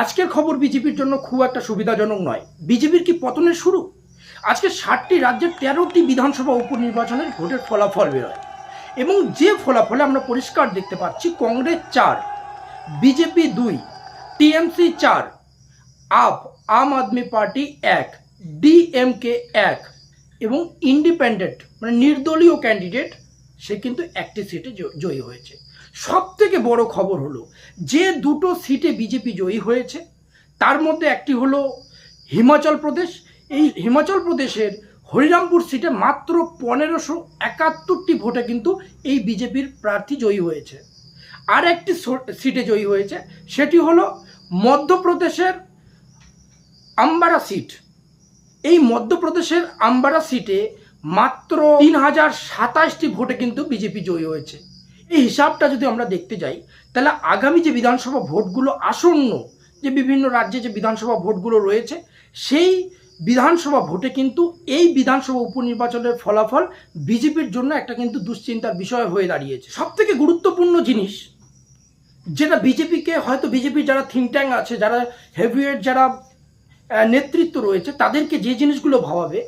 আজকের খবর বিজেপির জন্য খুব একটা সুবিধাজনক নয়। বিজেপির কি পতনের শুরু? আজকে ষাটটি রাজ্যের তেরোটি বিধানসভা উপনির্বাচনের ভোটের ফলাফল বেরোয়। এবং যে ফলাফলে আমরা পরিষ্কার দেখতে পাচ্ছি, কংগ্রেস চার, বিজেপি দুই, টিএমসি চার, আপ, আম আদমি পার্টি এক, ডিএমকে এক এবং ইন্ডিপেন্ডেন্ট মানে নির্দলীয় ক্যান্ডিডেট, সে কিন্তু একটি সিটে জয়ী হয়েছে। সব থেকে বড় খবর হলো, যে দুটো সিটে বিজেপি জয়ী হয়েছে, তার মধ্যে একটি হলো হিমাচল প্রদেশ। এই হিমাচল প্রদেশের হরিরামপুর সিটে মাত্র পনেরোশো একাত্তরটি ভোটে কিন্তু এই বিজেপির প্রার্থী জয়ী হয়েছে। আর একটি সিটে জয়ী হয়েছে, সেটি হলো মধ্যপ্রদেশের আম্বারা সিট। এই মধ্যপ্রদেশের আম্বারা সিটে মাত্র তিন হাজার সাতাশটি ভোটে কিন্তু বিজেপি জয়ী হয়েছে। এই হিসাবটা যদি আমরা দেখতে যাই, তাহলে আগামী যে বিধানসভা ভোটগুলো আসন্ন, যে বিভিন্ন রাজ্যে যে বিধানসভা ভোটগুলো রয়েছে, সেই বিধানসভা ভোটে কিন্তু এই বিধানসভা উপনির্বাচনের ফলাফল বিজেপির জন্য একটা কিন্তু দুশ্চিন্তার বিষয় হয়ে দাঁড়িয়েছে। সব থেকে গুরুত্বপূর্ণ জিনিস, যেটা বিজেপিকে, হয়তো বিজেপির যারা থিঙ্ক ট্যাঙ্ক আছে, যারা হেভিওয়েট যারা নেতৃত্ব রয়েছে, তাদেরকে যে জিনিসগুলো ভাবাবে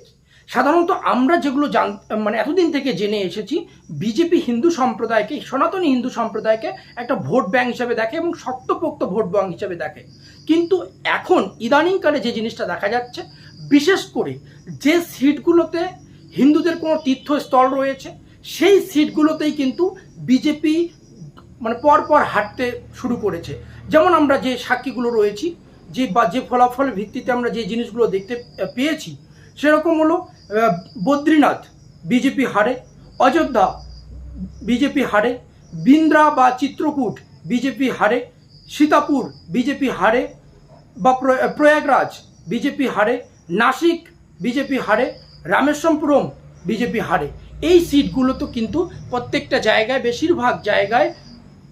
সাধারণত আমরা যেগুলো জান মানে এতদিন থেকে জেনে এসেছি, বিজেপি হিন্দু সম্প্রদায়কে, সনাতনী হিন্দু সম্প্রদায়কে একটা ভোট ব্যাংক হিসাবে দেখে এবং শক্তপোক্ত ভোট ব্যাংক হিসাবে দেখে। কিন্তু এখন ইদানিংকালে যে জিনিসটা দেখা যাচ্ছে, বিশেষ করে যে সিটগুলোতে হিন্দুদের কোনো তীর্থস্থল রয়েছে, সেই সিটগুলোতেই কিন্তু বিজেপি মানে পরপর হাঁটতে শুরু করেছে। যেমন আমরা যে সাক্ষীগুলো রয়েছি, যে বা যে ফলাফলের ভিত্তিতে আমরা যে জিনিসগুলো দেখতে পেয়েছি সেরকম হলো বদ্রীনাথ, বিজেপি হারে, অযোধ্যা, বিজেপি হারে, বিন্দ্রা বা চিত্রকূট, বিজেপি হারে, সীতাপুর, বিজেপি হারে, বা প্র- প্রয়াগরাজ, বিজেপি হারে, নাসিক, বিজেপি হারে রামেশ্বরপুরম বিজেপি হারে। এই সিটগুলো তো কিন্তু প্রত্যেকটা জায়গায়, বেশিরভাগ জায়গায়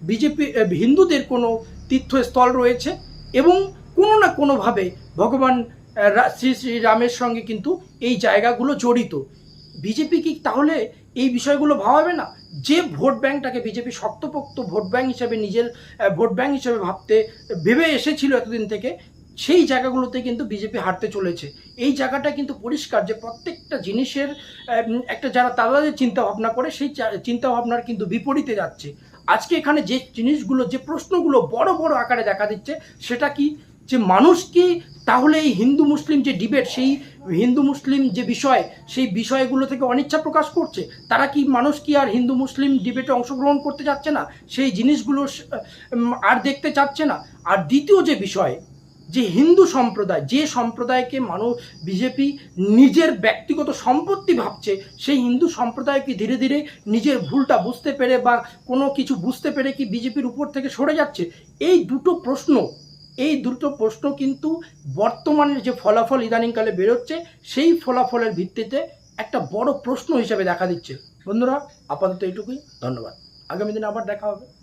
বিজেপি হিন্দুদের কোনো তীর্থস্থল রয়েছে এবং কোনো না কোনোভাবে ভগবান শ্রী শ্রী রামের সঙ্গে কিন্তু এই জায়গাগুলো জড়িত। বিজেপি কি তাহলে এই বিষয়গুলো ভাবাবে না? যে ভোট ব্যাংকটাকে বিজেপি শক্তপোক্ত ভোট ব্যাংক হিসেবে নিজের ভোট ব্যাংক হিসেবে ভাবতে, ভেবে এসেছিল এতদিন থেকে, সেই জায়গাগুলোতে কিন্তু বিজেপি হারতে চলেছে। এই জায়গাটা কিন্তু পরিষ্কার যে প্রত্যেকটা জিনিসের একটা যারা তারা যে চিন্তা ভাবনা করে, সেই চা- চিন্তা ভাবনার কিন্তু বিপরীতে যাচ্ছে। আজকে এখানে যে জিনিসগুলো, যে প্রশ্নগুলো বড় বড় আকারে দেখা দিচ্ছে, সেটা কি যে মানুষ কি তাহলে এই হিন্দু মুসলিম যে ডিবেট সেই হিন্দু মুসলিম যে বিষয়, সেই বিষয়গুলো থেকে অনিচ্ছা প্রকাশ করছে? তারা কি মানুষ কি আর হিন্দু মুসলিম ডিবেটে অংশগ্রহণ করতে যাচ্ছে না? সেই জিনিসগুলো আর দেখতে চাচ্ছে না। আর দ্বিতীয় যে বিষয়, যে হিন্দু সম্প্রদায়, যে সম্প্রদায়কে মানুষ, বিজেপি নিজের ব্যক্তিগত সম্পত্তি ভাবছে, সেই হিন্দু সম্প্রদায় কি ধীরে ধীরে নিজের ভুলটা বুঝতে পেরে বা কোনো কিছু বুঝতে পেরে কি বিজেপির উপর থেকে সরে যাচ্ছে? এই দুটো প্রশ্ন এই দুটো প্রশ্ন কিন্তু বর্তমানের যে ফলাফল ইদানিংকালে বেরোচ্ছে, সেই ফলাফলের ভিত্তিতে একটা বড় প্রশ্ন হিসেবে দেখা দিচ্ছে। বন্ধুরা, আপাতত এইটুকুই। ধন্যবাদ। আগামী দিনে আবার দেখা হবে।